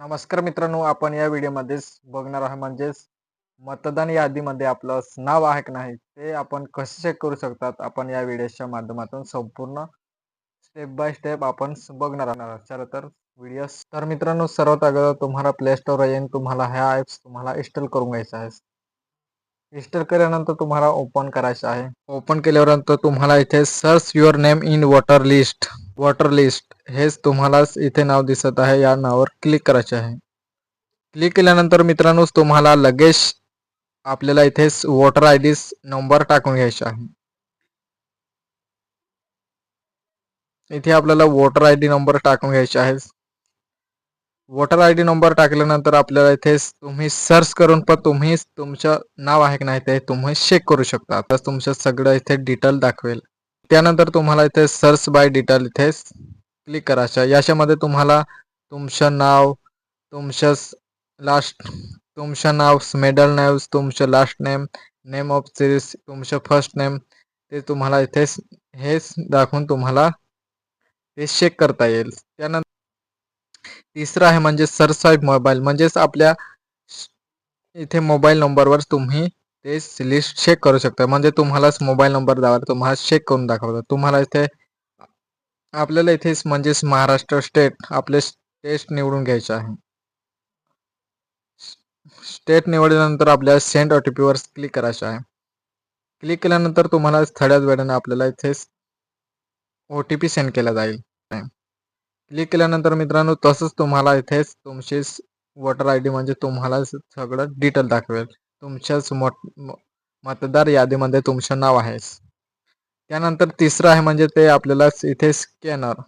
नमस्कार मित्रांनो आपण या व्हिडिओमध्ये बघणार आहे म्हणजेच मतदान यादीमध्ये आपलं नाव आहे की नाही ते आपण कसे चेक करू शकतात? आपण या व्हिडिओच्या माध्यमातून संपूर्ण स्टेप बाय स्टेप आपण बघणार आहोत. चला तर व्हिडिओ तर मित्रांनो सर्वात अगोदर तुम्हाला प्ले स्टोर येईन तुम्हाला ह्या ॲप्स तुम्हाला इन्स्टॉल करून घ्यायचं आहे इन्स्टॉल केल्यानंतर तुम्हाला ओपन करायचं आहे. ओपन केल्यानंतर तुम्हाला इथे search your name in voter list voter list हेच तुम्हाला इथे नाव दिसत आहे. या नावावर क्लिक करायचे आहे. क्लिक केल्यानंतर मित्रांनो तुम्हाला लगेच आपल्याला इथे वोटर आय डी नंबर टाकून घ्यायचा आहे. इथे आपल्याला वोटर आय डी नंबर टाकून घ्यायचा आहे. वोटर आय डी नंबर टाकल्यानंतर आपल्याला इथे तुम्ही सर्च करून पण तुम्ही तुमचं नाव आहे की नाही ते तुम्ही चेक करू शकता. आता तुमचं सगळं इथे डिटेल दाखवेल. त्यानंतर तुम्हाला इथे सर्च बाय डिटेल इथे क्लिक करायचं याच्यामध्ये तुम्हाला तुमचं नाव तुमचं लास्ट तुमचं नाव मेडल नेम तुमचं last name name of series तुमचं फर्स्ट नेम ते तुम्हाला इथे हेच दाखवून तुम्हाला ते चेक करता येईल. त्यानंतर तिसरं आहे म्हणजे सरसाईब मोबाईल म्हणजेच आपल्या इथे मोबाईल नंबरवर तुम्ही ते लिस्ट चेक करू शकता. म्हणजे तुम्हालाच मोबाईल नंबर द्यावर तुम्हाला चेक करून दाखवतात तुम्हाला इथे आपल्याला इथेच म्हणजेच महाराष्ट्र स्टेट आपले स्टेट निवडून घ्यायचे आहे. स्टेट निवडल्यानंतर आपल्याला सेंड ओ टी पीवर क्लिक करायचं आहे. क्लिक केल्यानंतर तुम्हाला थोड्याच वेळाने आपल्याला इथेच ओ टी पी सेंड केला जाईल. क्लिक केल्यानंतर मित्रांनो तसंच तुम्हाला इथेच तुमची वोटर आय डी म्हणजे तुम्हाला सगळं डिटेल दाखवेल. तुमच्याच मतदार यादीमध्ये तुमचं नाव आहेस त्यानंतर तिसरं आहे म्हणजे ते आपल्याला इथे स्कॅनर